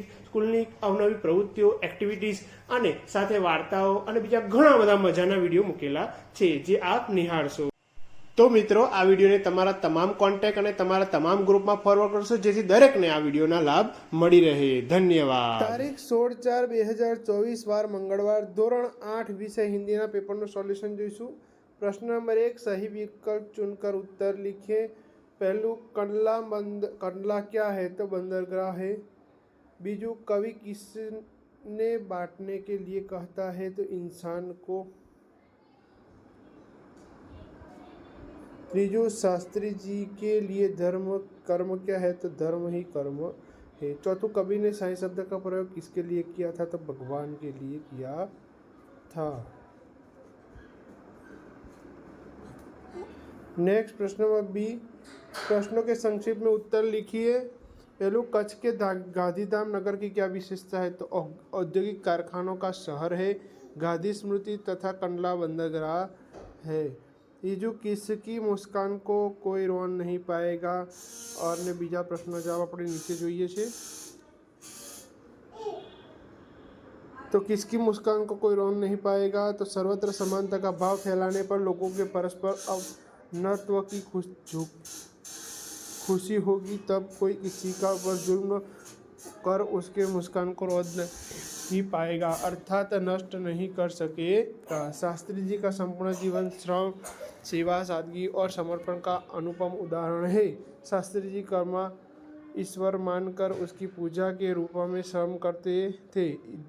Visit સ્કૂલની અવનવી પ્રવૃત્તિઓ એક્ટિવિટીઝ અને સાથે વાર્તાઓ અને બીજા ઘણા બધા મજાના વીડિયો મૂકેલા છે, જે આપ નિહાળશો. તો મિત્રો, આ વિડીયોને તમારા તમામ કોન્ટેક્ટ અને તમારા તમામ ગ્રુપમાં ફોરવર્ડ કરશો, જેથી દરેકને આ વિડીયોના લાભ મળી રહે. ધન્યવાદ. તારીખ સોળ ચાર બે હજાર ચોવીસ, વાર મંગળવાર, ધોરણ આઠ, વિષય હિન્દીના પેપરનું સોલ્યુશન જોઈશું. પ્રશ્ન નંબર એક, સહી વિકલ્પ ચૂનકર ઉત્તર લીખીએ પહેલું, કંડલા બંદ કંડલા ક્યાં હે? તો બંદરગાહ હે. बीजू कवि किसने बांटने के लिए कहता है तो इंसान को त्रिजु शास्त्री जी के लिए धर्म, कर्म क्या है? तो धर्म ही कर्म है। चौथों कवि ने साई शब्द का प्रयोग किसके लिए किया था? तो भगवान के लिए किया था। नेक्स्ट प्रश्न नंबर बी प्रश्नों के संक्षिप्त में उत्तर लिखिए। पहलू कच्छ के गांधीधाम नगर की क्या विशेषता है? तो औद्योगिक कारखानों का शहर है, गांधी स्मृति तथा कंडला बंदरगाह है। ये जो किसकी मुस्कान को कोई रोन नहीं पाएगा? और ને બીજા પ્રશ્ન જવાબ આપણે નીચે જોઈએ से। तो किसकी मुस्कान को कोई रोन नहीं पाएगा? तो सर्वत्र समानता का भाव फैलाने पर लोगों के परस्पर अवनत्व की खुश झुक। खुशी होगी, तब कोई किसी का ऊपर जुर्म कर उसके मुस्कान को रोक नहीं पाएगा। अर्थात नष्ट नहीं कर सकेगा। शास्त्री जी का संपूर्ण जीवन श्रम, सेवा, सादगी और समर्पण का अनुपम उदाहरण है। शास्त्री जी कर्मा ईश्वर मानकर उसकी पूजा के रूप में श्रम करते थे।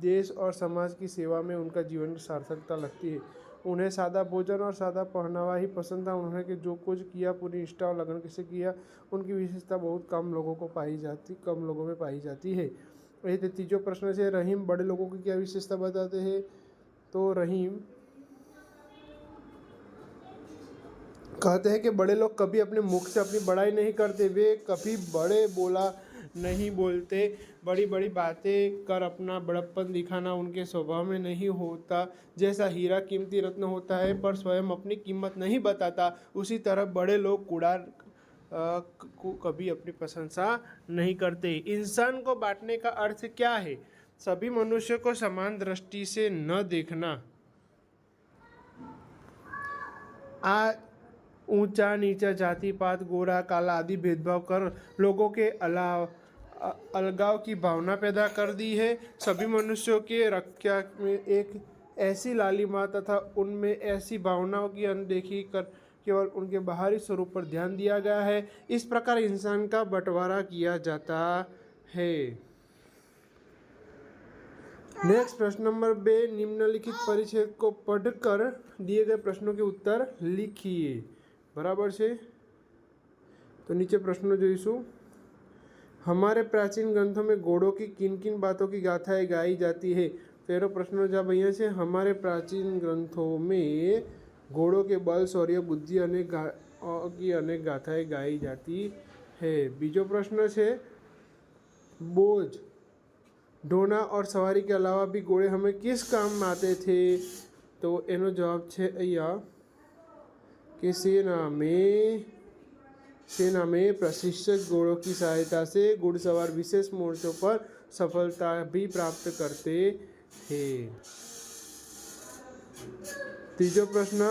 देश और समाज की सेवा में उनका जीवन की सार्थकता लगती है। उन्हें सादा भोजन और सादा पहनावा ही पसंद था। उन्होंने कि जो कुछ किया, पूरी निष्ठा और लगन से किया, उनकी विशेषता बहुत कम लोगों को पाई जाती, कम लोगों में पाई जाती है। थे तीजो प्रश्न से, रहीम बड़े लोगों की क्या विशेषता बताते हैं? तो रहीम कहते हैं कि बड़े लोग कभी अपने मुख से अपनी बड़ाई नहीं करते, वे कभी बड़े बोला नहीं बोलते। बड़ी बड़ी बातें कर अपना बड़प्पन दिखाना उनके स्वभाव में नहीं होता। जैसा हीरा कीमती रत्न होता है, पर स्वयं अपनी कीमत नहीं बताता, उसी तरह बड़े लोग कूड़ा को कभी अपनी प्रशंसा नहीं करते। इंसान को बांटने का अर्थ क्या है? सभी मनुष्य को समान दृष्टि से न देखना। आ ऊँचा नीचा जाति पात गोरा, काला आदि भेदभाव कर लोगों के अलाव अलगाव की भावना पैदा कर दी है। सभी मनुष्यों के रक्षा में एक ऐसी लालिमा तथा उनमें ऐसी भावनाओं की अनदेखी कर केवल उनके बाहरी स्वरूप पर ध्यान दिया गया है। इस प्रकार इंसान का बंटवारा किया जाता है। नेक्स्ट प्रश्न नंबर बे, निम्नलिखित परिच्छेद को पढ़कर दिए गए प्रश्नों के उत्तर लिखिए। बराबर से। तो नीचे प्रश्न जोईशु हमारे प्राचीन ग्रंथों में घोड़ों की किन किन बातों की गाथाएं गाई जाती है पहलो प्रश्न जवाब અહીંયા છે हमारे प्राचीन ग्रंथों में घोड़ों के बल शौर्य बुद्धि अनेक गा- अ, की अनेक गाथाएं गाई जाती है બીજો પ્રશ્ન છે बोझ ढोना और सवारी के अलावा भी घोड़े हमें किस काम में आते थे तो એનો જવાબ છે અહીંયા कि सेना में सेना में प्रशिक्षित घोड़ों की सहायता से घुड़सवार विशेष मोर्चों पर सफलता भी प्राप्त करते थे तीजो प्रश्न।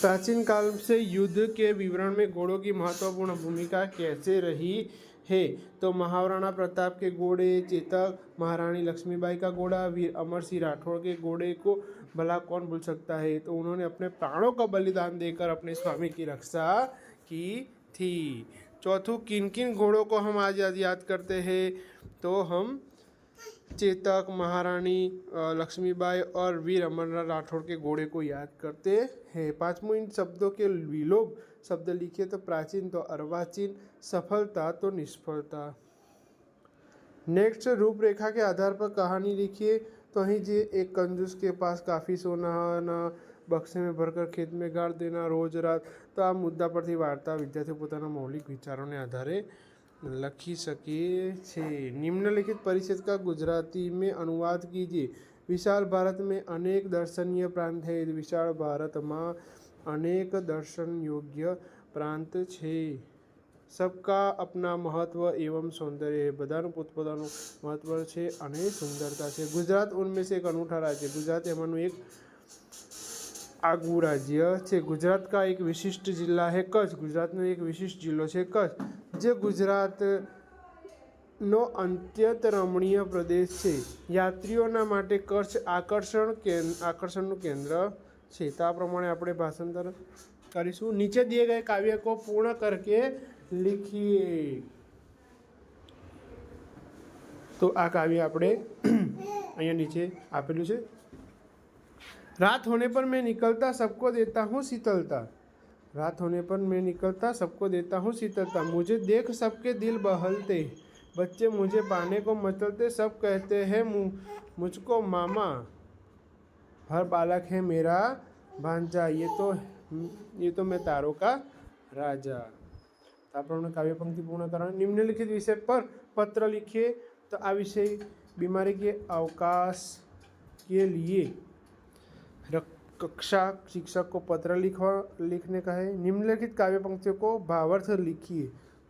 प्राचीन काल से युद्ध के विवरण में घोड़ों की महत्वपूर्ण भूमिका कैसे रही है? तो महाराणा प्रताप के घोड़े, चेतक, महारानी लक्ष्मीबाई का घोड़ा, वीर अमर सिंह राठौड़ के घोड़े को भला कौन भूल सकता है? तो उन्होंने अपने प्राणों का बलिदान देकर अपने स्वामी की रक्षा की थी। चौथों किन किन घोड़ों को हम आज याद करते हैं? तो हम चेतक, महारानी लक्ष्मीबाई और वीर अमरनाथ राठौड़ के घोड़े को याद करते हैं। पांचवों इन शब्दों के विलोभ, शब्द लिखे तो प्राचीन तो अर्वाचीन, सफलता तो निष्फलता। नेक्स्ट, रूपरेखा के आधार पर कहानी लिखिए। तो ही जी एक कंजूस के पास काफ़ी सोना ना બક્સે મેં ભરકર ખેત મેં ગાળ દેના રોજ રાત તો આ મુદ્દા પરથી વાર્તા વિદ્યાર્થીઓ પોતાના મૌલિક વિચારોને આધારે લખી શકે છે નિમ્નલિખિત પરિષદ કા ગુજરાતી મેં અનુવાદ કીજીએ વિશાળ ભારત મેં અનેક દર્શનીય પ્રાંત હૈ વિશાળ ભારતમાં અનેક દર્શન યોગ્ય પ્રાંત છે સબકા અપના મહત્વ એવમ સૌંદર્ય એ બધાનું પોતપોતાનું મહત્વ છે અને સુંદરતા છે ગુજરાત ઉન્મેષ એક અનુઠા રાજ્ય ગુજરાત એમાંનું એક આગવું રાજ્ય છે ગુજરાત કા એક વિશિષ્ટ જિલ્લા હે કચ્છ ગુજરાતનો એક વિશિષ્ટ જિલ્લો છે કચ્છ, જે ગુજરાત નો અત્યંત રમણીય પ્રદેશ છે. યાત્રીઓના માટે કચ્છ આકર્ષણ આકર્ષણનું કેન્દ્ર છે. તો આ પ્રમાણે આપણે ભાષાંતર કરીશું. નીચે દિયે ગયે કાવ્ય કો પૂર્ણ કરકે लिखिए તો આ કાવ્ય આપણે અહીંયા નીચે આપેલું છે रात होने पर मैं निकलता सबको देता हूँ शीतलता रात होने पर मैं निकलता सबको देता हूँ शीतलता मुझे देख सबके दिल बहलते बच्चे मुझे पाने को मचलते सब कहते हैं मु- मुझको मामा हर बालक है मेरा भांजा ये तो ये तो मैं तारों का राजा તો આપણે કાવ્ય પંક્તિ પૂર્ણ કરવાની નિમ્નલિખિત વિષય પર પત્ર लिखिए तो आ विषय बीमारी के अवकाश के लिए रक- कक्षा शिक्षक को पत्र लिखवा लिखने का है निम्नलिखित काव्य पंक्तियों को भावार्थ लिखिए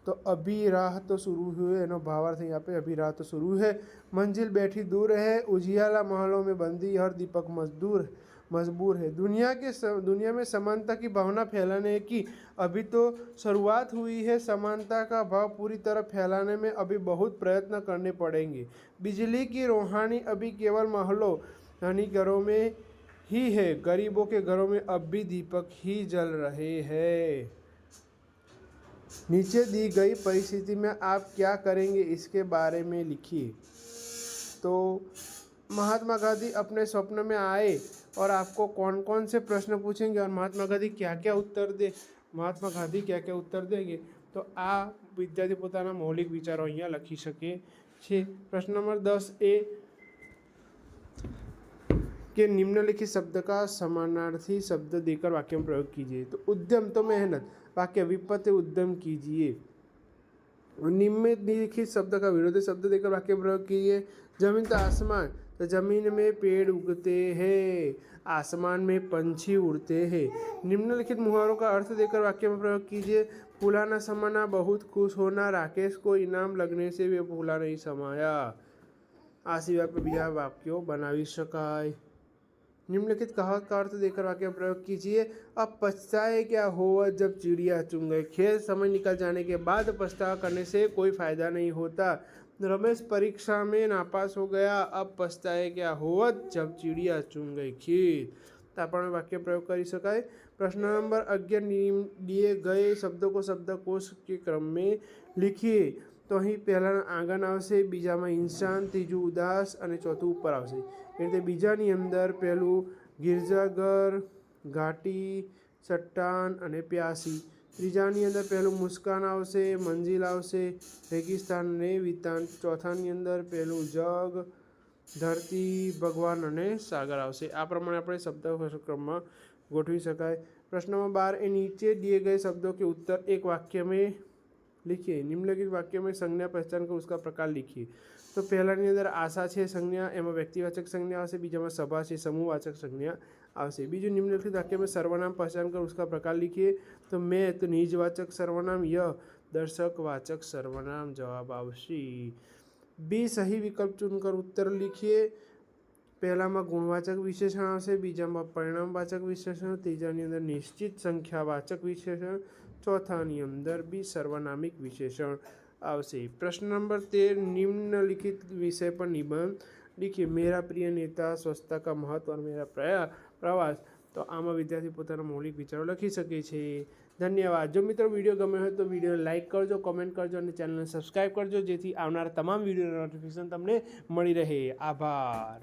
तो अभी राह तो शुरू हुए नो भावार्थ यहाँ पे अभी राह तो शुरू है मंजिल बैठी दूर है उजियाला महलों में बंदी हर दीपक मजदूर मजबूर है। दुनिया के स, दुनिया में समानता की भावना फैलाने की अभी तो शुरुआत हुई है। समानता का भाव पूरी तरह फैलाने में अभी बहुत प्रयत्न करने पड़ेंगे। बिजली की रोहानी अभी केवल महलों यानी घरों में ही है। गरीबों के घरों में अब भी दीपक ही जल रहे हैं। नीचे दी गई परिस्थिति में आप क्या करेंगे इसके बारे में लिखिए। तो महात्मा गांधी अपने स्वप्न में आए। और आपको कौन कौन से प्रश्न पूछेंगे और महात्मा गांधी क्या क्या उत्तर दे મહાત્મા ગાંધી ક્યાં ક્યાં ઉત્તર દેંગે તો આ વિદ્યાર્થી પોતાના મૌલિક વિચારો અહીંયા લખી શકે છે પ્રશ્ન નંબર દસ એ कि निम्नलिखित शब्द का समानार्थी शब्द देकर वाक्य में प्रयोग कीजिए तो उद्यम तो मेहनत वाक्य विपत्ति उद्यम कीजिए और निम्नलिखित शब्द का विरोधी शब्द देकर वाक्य में प्रयोग कीजिए जमीन तो आसमान तो जमीन में पेड़ उगते हैं आसमान में पंछी उड़ते हैं निम्नलिखित मुहावरों का अर्थ देकर वाक्य में प्रयोग कीजिए फूलाना समाना बहुत खुश होना राकेश को इनाम लगने से वे फूला नहीं समाया આ સિવાય પણ બીજા વાક્યો બનાવી શકાય निम्नलिखित कहावत का अर्थ देकर वाक्य में प्रयोग कीजिए अब पछताए क्या हो जब चिड़िया चुन गए खेल समय निकल जाने के बाद पछतावा करने से कोई फायदा नहीं होता रमेश परीक्षा में नापास हो गया अब पछताए क्या होवत जब चिड़िया चुन गई खीर તાપણ વાક્ય પ્રયોગ કરી શકાય. પ્રશ્ન નંબર અગિયાર ડીએ ગયે શબ્દો કો શબ્દકોશ કે ક્રમ મેં લીખીએ તો અહીં પહેલાં આંગણ આવશે, બીજામાં ઇન્સાન ત્રીજું ઉદાસ અને ચોથું ઉપર આવશે. એ રીતે બીજાની અંદર પહેલું ગિરજાઘર ઘાટી ચટ્ટાન અને પ્યાસી. ત્રીજાની અંદર પહેલું મુસ્કાન આવશે મંજિલ આવશે રેગિસ્તાન અને વિતાન ચોથાની અંદર પહેલું જગ ધરતી ભગવાન અને સાગર આવશે આ પ્રમાણે આપણે શબ્દ ક્રમમાં ગોઠવી શકાય प्रश्न नंबर बार ए नीचे दिए गए शब्दों के उत्तर एक वाक्य में लिखिए निम्नलिखित वाक्य में संज्ञा पहचान कर उसका प्रकार लिखिए તો પહેલાની અંદર આશા છે સંજ્ઞા એમાં વ્યક્તિવાચક સંજ્ઞા આવશે બીજામાં સભા છે સમૂહવાચક સંજ્ઞા આવશે બીજું નિમ્નલિખિત वाक्य में सर्वनाम पहचान कर उसका प्रकार लिखिए तो मैं तो निजवाचक सर्वनाम यह दर्शक वाचक सर्वनाम जवाब આવશે બી સહી વિકલ્પ ચૂનકર ઉત્તર लिखिए પહેલામાં ગુણવાચક વિશેષણ આવશે બીજામાં પરિણામવાચક વિશેષણ ત્રીજાની અંદર નિશ્ચિત સંખ્યાવાચક વિશેષણ ચોથાની અંદર બી સર્વનામિક વિશેષણ આવશે પ્રશ્ન નંબર તેર निम्नलिखित विषय पर निबंध लिखिए मेरा प्रिय नेता સ્વચ્છતા કા મહત્વ और मेरा प्रया પ્રવાસ, તો આમાં વિદ્યાર્થી પોતાના મૌલિક વિચારો લખી શકે છે. ધન્યવાદ. જો મિત્રો વીડિયો ગમ્યો હોય તો વીડિયો લાઇક કરજો, કોમેન્ટ કરજો અને ચેનલને સબસ્ક્રાઈબ કરજો, જેથી આવનારા તમામ વિડીયોના નોટિફિકેશન તમને મળી રહે. આભાર.